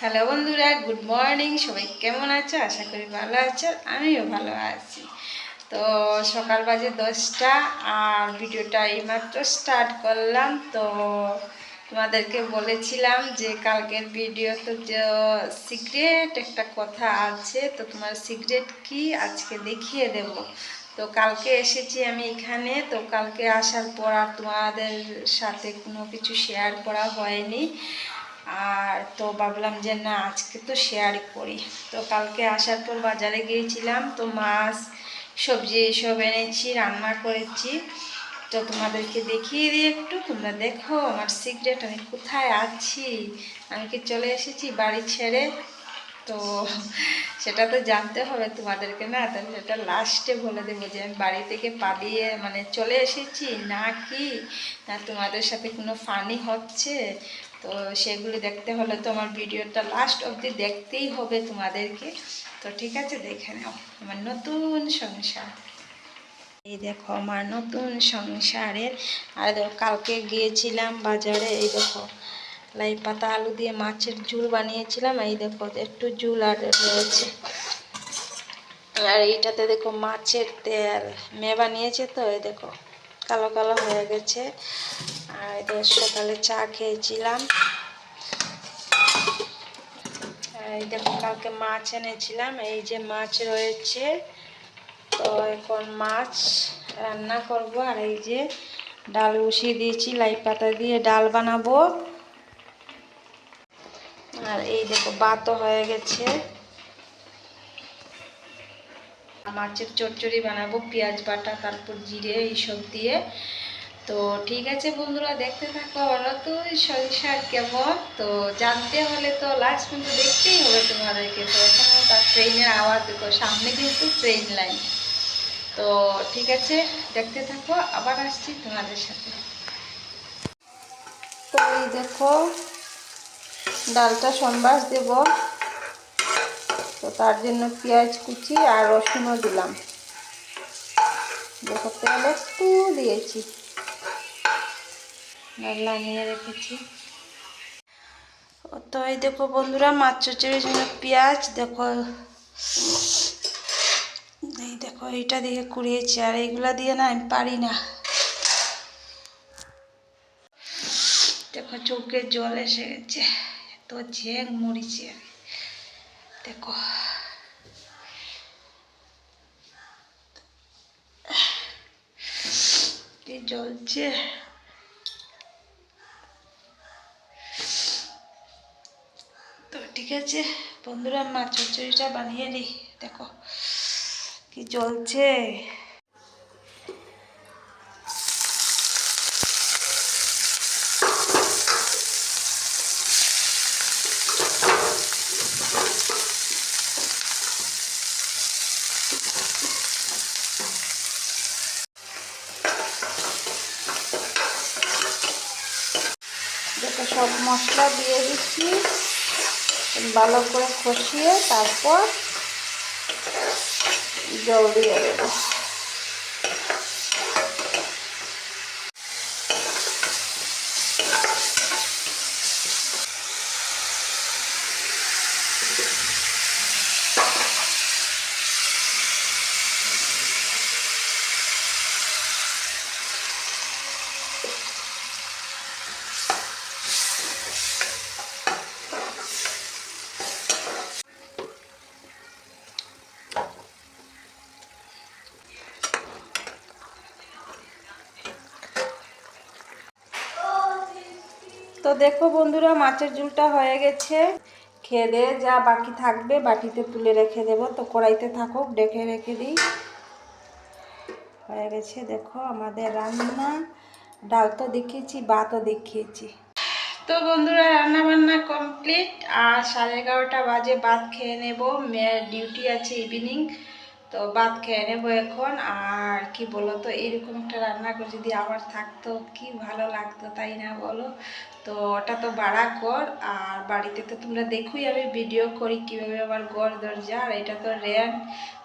Hello বন্ধুরা, good morning. সবাই কেমন আছো? আশা করি ভালো আছো। আমিও ভালো আছি। তো সকাল বাজে দশটা, আর ভিডিওটা এইমাত্র স্টার্ট করলাম। তো তোমাদেরকে বলেছিলাম যে কালকের ভিডিও তো যে সিক্রেট একটা কথা আছে, তো তোমার সিক্রেট কি আজকে দেখিয়ে দেব। তো কালকে এসেছি আমি এখানে। তো কালকে আসার পর আর তোমাদের সাথে কোনো কিছু শেয়ার করা হয়নি। আর তো ভাবলাম যে না, আজকে তো শেয়ার করি। তো কালকে আসার পর বাজারে গিয়েছিলাম, তো মাছ, সবজি এসব এনেছি, রান্না করেছি। তো তোমাদেরকে দেখিয়ে দিই একটু, তোমরা দেখো আমার সিক্রেট আমি কোথায় আছি? আমি কি চলে এসেছি বাড়ি ছেড়ে? তো সেটা তো জানতে হবে তোমাদেরকে না, তাহলে সেটা লাস্টে বলে দেবো যে আমি বাড়ি থেকে পালিয়ে মানে চলে এসেছি, না কি? না তোমাদের সাথে কোনো ফানি হচ্ছে? তো সেগুলি দেখতে হলে তো আমার ভিডিওটা লাস্ট অবধি দেখতেই হবে তোমাদেরকে। তো ঠিক আছে, দেখে নাও আমার নতুন সংসার। এই দেখো আমার নতুন সংসারের। আর দেখো কালকে গিয়েছিলাম বাজারে, এই দেখো লাই পাতা, আলু দিয়ে মাছের ঝুল বানিয়েছিলাম। এই দেখো একটু ঝুল আর রয়েছে। আর এইটাতে দেখো মাছের তেল। মেয়ে বানিয়েছে তো, এই দেখো। কালো কালো হয়ে গেছে। আর এদের সকালে চা খেয়েছিলাম। এই দেখো, কালকে মাছ এনেছিলাম। এই যে মাছ রয়েছে, তো এখন মাছ রান্না করব। আর এই যে ডাল বসিয়ে দিয়েছি, লাই পাতা দিয়ে ডাল বানাবো। আর এই দেখো বাতও হয়ে গেছে। মাছের চচ্চড়ি বানাবো, পেঁয়াজ বাটা, তারপর জিরে এইসব দিয়ে। তো ঠিক আছে বন্ধুরা, দেখতে থাকো ওরা তো সংসার কেমন? তো জানতে হলে তো লাস্ট পর্যন্ত দেখতেই হবে তোমাদেরকে। তো এখানেও তার ট্রেনের আওয়াজ, দেখো সামনে কিন্তু ট্রেন লাইন তো ঠিক আছে, দেখতে থাকো, আবার আসছি তোমাদের সাথে। তো এই দেখো, ডালটা সম্বাস দেব। তো তার জন্য পেঁয়াজ কুচি আর রসুনও দিলাম। দেখো, তেল একটু দিয়েছি। নামিয়ে রেখেছি। তো এই দেখো বন্ধুরা, মাছ চচড়ির জন্য পেঁয়াজ, দেখো, এই দেখো, এইটা দিয়ে কুড়িয়েছি। আর এইগুলা দিয়ে না আমি পারি না। দেখো, চোখে জল এসে গেছে। তো ঝেং মরিছি আমি দেখো কি জ্বলছে তো ঠিক আছে বন্ধুরা মাছ চচ্চড়িটা বানিয়ে নিই দেখো কি জ্বলছে। দেখো সব মশলা দিয়ে দিচ্ছি। ভালো করে কষিয়ে তারপর জল দিয়ে দেবো। তো দেখো বন্ধুরা, মাছের ঝুলটা হয়ে গেছে। খেয়ে যা বাকি থাকবে, বাটিতে তুলে রেখে দেব। তো কড়াইতে থাকুক, ডেকে রেখে দিই। হয়ে গেছে দেখো আমাদের রান্না। ডাল তো দেখিয়েছি, ভাতও দেখিয়েছি। তো বন্ধুরা রান্না বান্না কমপ্লিট। আর সাড়ে এগারোটা বাজে, ভাত খেয়ে নেব। মেয়ের ডিউটি আছে ইভিনিং তো ভাত খেয়ে নেব এখন। আর কি বলো তো এরকম একটা রান্না করে যদি আবার থাকতো, কি ভালো লাগতো, তাই না বলো? তো ওটা তো বাড়া ঘর, আর বাড়িতে তো তোমরা দেখোই আমি ভিডিও করি কীভাবে আমার ঘর দরজা, আর এটা তো রেন্ট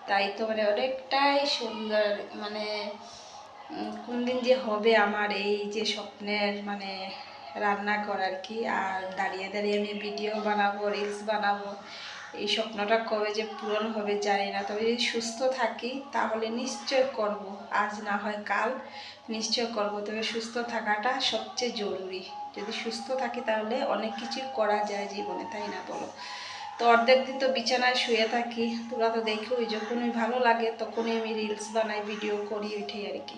তাই তো মানে অনেকটাই সুন্দর মানে কোন দিন যে হবে আমার এই যে স্বপ্নের মানে রান্নাঘর আর কি। আর দাঁড়িয়ে দাঁড়িয়ে আমি ভিডিও বানাবো রিলস বানাবো এই স্বপ্নটা কবে যে পূরণ হবে জানি না, তবে যদি সুস্থ থাকি তাহলে নিশ্চয় করব। আজ না হয় কাল নিশ্চয় করব, তবে সুস্থ থাকাটা সবচেয়ে জরুরি। যদি সুস্থ থাকি তাহলে অনেক কিছুই করা যায় জীবনে, তাই না বলো? তো অর্ধেক দিন তো বিছানায় শুয়ে থাকি, তোরা তো দেখো যখনই ভালো লাগে তখনই আমি রিলস বানাই ভিডিও করি উঠে আর কি।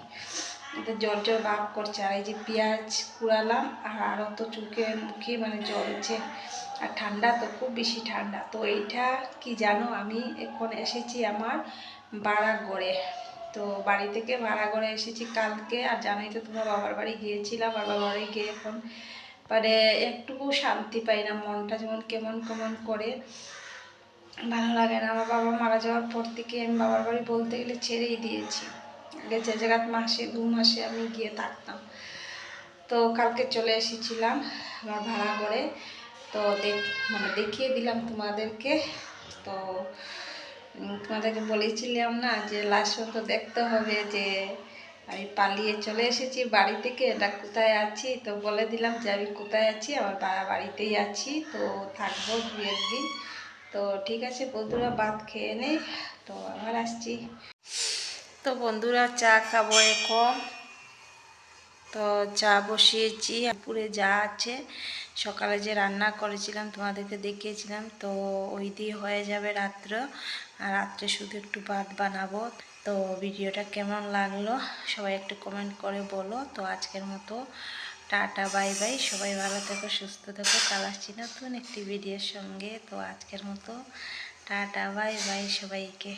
এটা জ্বর জ্বর ভাব করছে। আর এই যে পেঁয়াজ কুড়ালাম, আর আরও তো চোখে মুখে মানে জ্বলছে আর ঠান্ডা তো, খুব বেশি ঠান্ডা। তো এইটা কি জানো, আমি এখন এসেছি আমার বাড়া গড়ে তো বাড়ি থেকে ভাড়া এসেছি কালকে, আর জানোই তো তোমার বাবার বাড়ি গিয়েছিলাম, আর বাবার বাড়ি গিয়ে এখন মানে একটুকু শান্তি পাই না, মনটা যেমন কেমন কেমন করে। ভালো লাগে না, আমার বাবা মারা যাওয়ার পর থেকে আমি বাবার বাড়ি বলতে গেলে ছেড়েই দিয়েছি। যে জায়গাত মাসে, দু মাসে আমি গিয়ে থাকতাম। তো কালকে চলে এসেছিলাম আমার ভাড়া করে। তো দেখ মানে দেখিয়ে দিলাম তোমাদেরকে। তো তোমাদেরকে বলেছিলাম না যে লাস্ট পর্যন্ত দেখতে হবে যে আমি পালিয়ে চলে এসেছি বাড়ি থেকে, এটা কোথায় আছি? তো বলে দিলাম যে আমি কোথায় আছি? আমার বা- বাড়িতেই আছি। তো থাকব দু একদিন। তো ঠিক আছে বন্ধুরা, ভাত খেয়ে নেই তো আবার আসছি। তো বন্ধুরা চা খাব এখন। তো চা বসিয়েছি পুরে যা আছে। সকালে যে রান্না করেছিলাম, তোমাদেরকে দেখিয়েছিলাম, তো ওই দিয়ে হয়ে যাবে রাত্র। আর রাত্রে শুধু একটু ভাত বানাবো। তো ভিডিওটা কেমন লাগল, সবাই একটু কমেন্ট করে বলো। তো আজকের মতো টাটা, বাই বাই। সবাই ভালো থেকো, সুস্থ থেকো। কাল আসছি নতুন একটি ভিডিওর সঙ্গে। তো আজকের মতো টাটা, বাই বাই সবাইকে।